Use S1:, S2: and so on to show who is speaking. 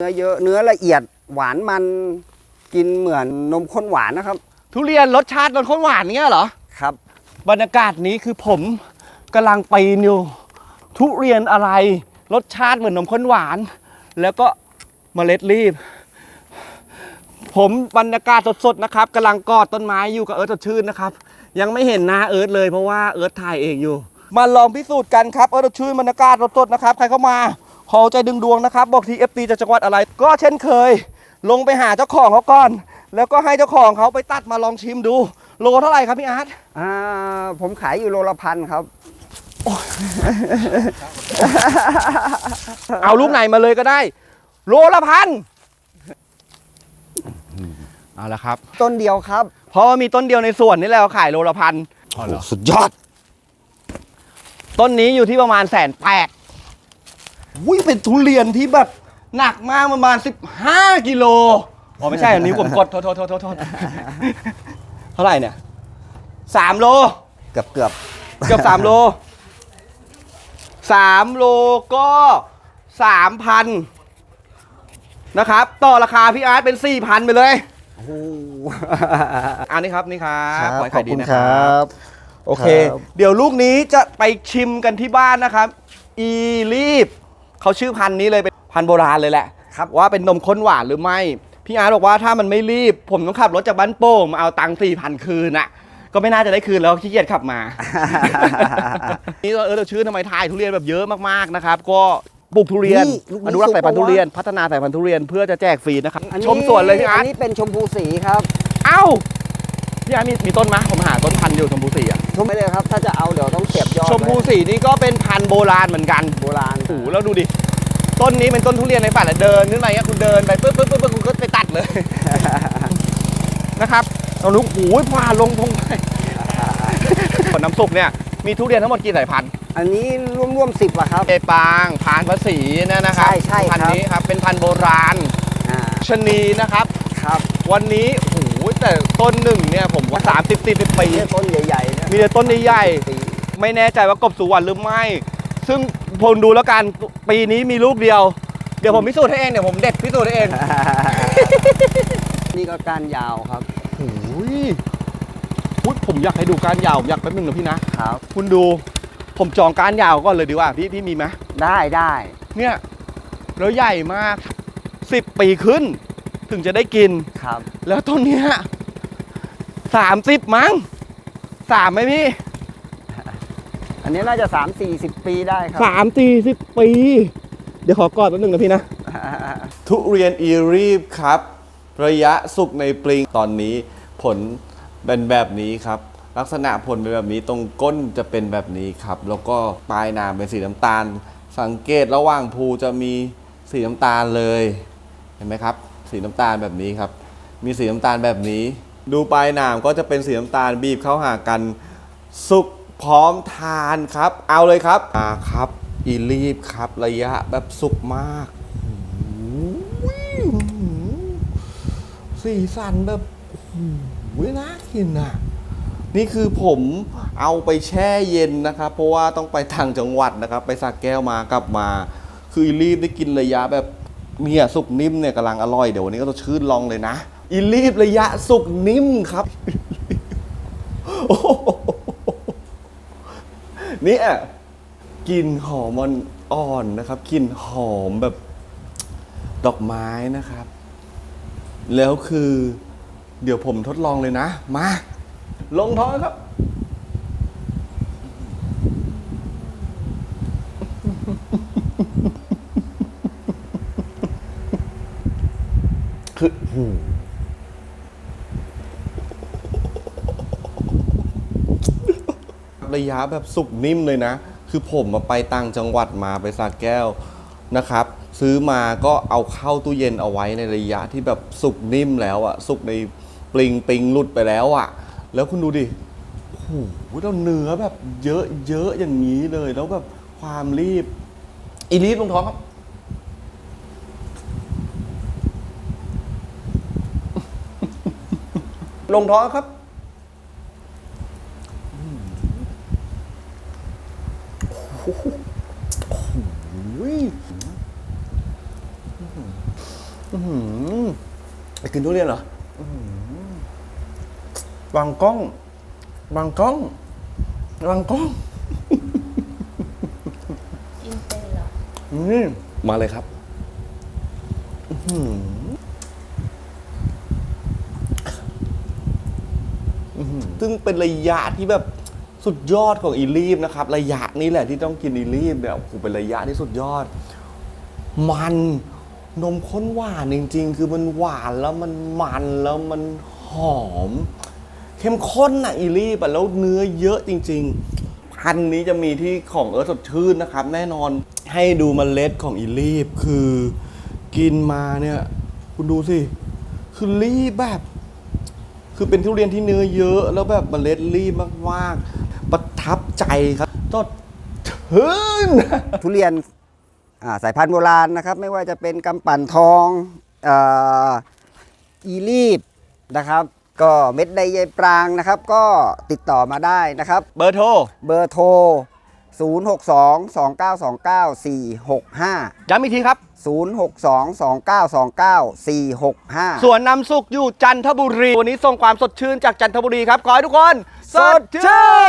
S1: เนื้อเยอะเนื้อละเอียดหวานมันกินเหมือนนมข้นหวานนะครับ
S2: ทุเรียนรสชาติรสข้นหวานเงี้ยเหรอ
S1: ครับ
S2: บรรยากาศนี้คือผมกำลังปีนอยู่ทุเรียนอะไรรสชาติเหมือนนมข้นหวาน แล้วก็เมล็ดรีบ ผมบรรยากาศสดๆนะครับกำลังกอดต้นไม้อยู่กับเอิร์ธสดชื่นนะครับ ยังไม่เห็นหน้าเอิร์ธเลยเพราะว่าเอิร์ธถ่ายเองอยู่ มาลองพิสูจน์กันครับเอิร์ธสดชื่นบรรยากาศสดๆนะครับ ใครเข้ามา ขอใจดึงดวงนะครับ บอกทีเอฟซีจากจังหวัดอะไร ก็เช่นเคย ลงไปหาเจ้าของเขาก่อน แล้วก็ให้เจ้าของเขาไปตัดมาลองชิมดู โลเท่าไหร่ครับพี่อาร์ต
S1: อ่าผมขายอยู่โลละพันครับ
S2: เอาลูกไหนมาเลยก็ได้ โลละพันเอาละครับ
S1: ต้นเดียวครับ
S2: เพราะว่ามีต้นเดียวในสวนนี่แหละขายโลละพัน
S1: สุดยอด
S2: ต้นนี้อยู่ที่ประมาณแสนแปด อุ้ยเป็นทุเรียนที่แบบหนักมากประมาณ 15 กิโลอ๋อไม่ใช่อันนี้ผมกดโทษโทษโทษโทษโทษเท่าไหร่เนี่ยสามโล
S1: เกือบเกือบ
S2: เกือบสามโลสามโลก็สามพันนะครับ ต่อราคาพี่อาร์ตเป็นสี่พันไปเลย
S1: โอ้โห
S2: อันนี้ครับนี่ครับ
S1: ครับ
S2: ขอให้
S1: ขอบ
S2: ขายดี
S1: คุณ
S2: นะ
S1: ค
S2: ค
S1: รั
S2: รับ
S1: บ
S2: โอเค
S1: ครับ
S2: เดี๋ยวลูกนี้จะไปชิมกันที่บ้านนะครับ อีรีบ เขาชื่อพันธุ์นี้เลยเป็นพันธุ์โบราณเลยแหละ
S1: ครับ
S2: ว่าเป็นนมข้นหวานหรือไม่ พี่อาร์ตบอกว่าถ้ามันไม่รีบ ผมต้องขับรถจากบ้านโป่งมาเอาตังค์สี่พันคืนน่ะก็ไม่น่าจะได้คืนแล้วขี้เกียจขับมา นี่เออเราชื่อทำไมทายทุเรียนแบบเยอะมากๆนะครับ ก็ปลูกทุเรียน
S1: นี่ลูกนี้
S2: อนุรักษ์สายพันธุ์
S1: สุ
S2: ทุ
S1: กปะวะ
S2: เรียน พัฒนาสายพันธุ์ทุเรียนเพื่อจะแจกฟรีนะครับ
S1: อันนี้
S2: ชมสวนเลยพี่อาร์
S1: อั
S2: ต
S1: นนี้เป็นชมพูสีครับ
S2: เอ้า พี่อาร์ตมีมีต้นมะผมหาต้นพันธุ์อยู่ชมพูสีอะ
S1: ชมไปเลยครับ ถ้าจะเอาเดี๋ยวต้องเก็บยอด
S2: ชมพู
S1: ไว้
S2: สีนี่ก็เป็นพันธุ์โบราณเหมือนกัน
S1: โบราณ
S2: โอ้โหแล้วดูดิ ต้นนี้เป็นต้นทุเรียนในฝันอะเดินขึ้นไปเงี้ยคุณเดินไปปึ๊บปึ๊บปึ๊บปึ๊บคุณก็ไปตัดเลย นะครับเราลุกหูยผ่าลงพงไปผลน้ำสุกเนี่ยมีทุเรียนทั้งหมดกี่สายพันธุ์
S1: อันนี้ร่วมๆสิบอะครับ
S2: เอปางพานภาษีเนี่ยนะครับ
S1: ใช่ใช่ครับ
S2: พันธุ์นี้ครับเป็นพันธุ์โบราณ
S1: อ่า
S2: ชะนีนะครับ
S1: ครับ
S2: วันนี้โอ้โห แต่ต้นหนึ่งเนี่ยผมว่า30 40ปี
S1: นี่ต้นใหญ่ๆเนี่ย
S2: มีแต่ต้นใหญ่ๆ
S1: ปี
S2: ไม่แน่ใจว่ากบสุวรรณหรือไม่ ซึ่งผมดูแล้วกันปีนี้มีลูกเดียว เดี๋ยวผมพิสูจน์ให้เองเดี๋ยวผมเด็ดพิสูจน์ให้เอง
S1: นี่ก็การยาวครับ
S2: โอ้ยอุ๊ยผมอยากให้ดูการยาวผมอยากแป๊บนึงนะพี่นะ
S1: ครับ
S2: คุณดูผมจองการยาวก่อนเลยดีกว่าพี่พี่มีไหม
S1: ได้ได้
S2: เนี่ยแล้วใหญ่มาก10ปีขึ้น ถึงจะได้กิน
S1: ครับ
S2: แล้วต้นเนี้ยสามสิบมั้งสามไหมพี่
S1: อันนี้น่าจะ 3 4 0 ปีได้ครับ
S2: สามสี่สิบปี เดี๋ยวขอกอดแป๊บนึงนะพี่นะ ทุเรียนอีรีบครับ ระยะสุกในปลิงตอนนี้ผลเป็นแบบนี้ครับ ลักษณะผลเป็นแบบนี้ตรงก้นจะเป็นแบบนี้ครับ แล้วก็ปลายหนามเป็นสีน้ำตาล สังเกตระหว่างภูจะมีสีน้ำตาลเลย เห็นไหมครับ สีน้ำตาลแบบนี้ครับ มีสีน้ำตาลแบบนี้ ดูปลายหนามก็จะเป็นสีน้ำตาลบีบเข้าหากัน สุกพร้อมทานครับ เอาเลยครับมาครับ อีรีบครับระยะแบบสุกมากสีสันแบบโอ้โหน่ากินอะ นี่คือผมเอาไปแช่เย็นนะครับ เพราะว่าต้องไปทางจังหวัดนะครับ ไปสักแก้วมากลับมา คืออรีบได้กินระยะแบบ เนี่ยสุกนิ่มเนี่ยกำลังอร่อยเดี๋ยววันนี้ก็ต้องชื่นลองเลยนะอีรีบระยะสุกนิ่มครับเนี่ยกลิ่นหอมมันอ่อนนะครับกลิ่นหอมแบบดอกไม้นะครับ แล้วคือ เดี๋ยวผมทดลองเลยนะ มา ลงท้องครับ คือระยะแบบสุกนิ่มเลยนะ คือผมมาไปต่างจังหวัดมาไปสระแก้วนะครับ ซื้อมาก็เอาเข้าตู้เย็นเอาไว้ในระยะที่แบบสุกนิ่มแล้วอะสุกในปลิงปิงหลุดไปแล้วอะแล้วคุณดูดิโอ้โหแล้วเนื้อแบบเยอะเยอะอย่างนี้เลย แล้วแบบความรีบอีรีบลงท้องครับ ลงท้อครับไปกินทุเรียนเหรอวางกล้องวางกล้องวางกล้อง
S3: กินเป็นเหรอ
S2: อืมมาเลยครับ อือหืออื้อหือ ซึ่งเป็นระยะที่แบบสุดยอดของอีลีฟนะครับ ระยะนี้แหละที่ต้องกินอีลีฟเนี่ยโอ้โหเป็นระยะที่สุดยอด มันนมข้นหวานจริง ๆ คือมันหวานแล้วมันมันแล้วมันหอม เข้มข้นอะอีลีฟอะแล้วเนื้อเยอะจริง ๆ พันนี้จะมีที่ของเออสดชื่นนะครับ แน่นอนให้ดูเมล็ดของอีลีฟคือ กินมาเนี่ย คุณดูสิ คือรีบแบบ คือเป็นทุเรียนที่เนื้อเยอะ แล้วแบบเมล็ดรีบมากๆ ประทับใจครับสดชื่น
S1: ทุเรียนอ่าสายพันธุ์โบราณนะครับ ไม่ว่าจะเป็นกำปั่นทองเอ่ออีลีบนะครับ ก็เม็ดใดใยปรางนะครับ ก็ติดต่อมาได้นะครับ
S2: เบอร์โทร
S1: เบอร์โทร 062 2929 465
S2: ย้ำอีกทีครับ
S1: 062 2929 465
S2: ส่วนนำสุกอยู่จันทบุรี วันนี้ส่งความสดชื่นจากจันทบุรีครับ ขอให้ทุกคน สดชื่น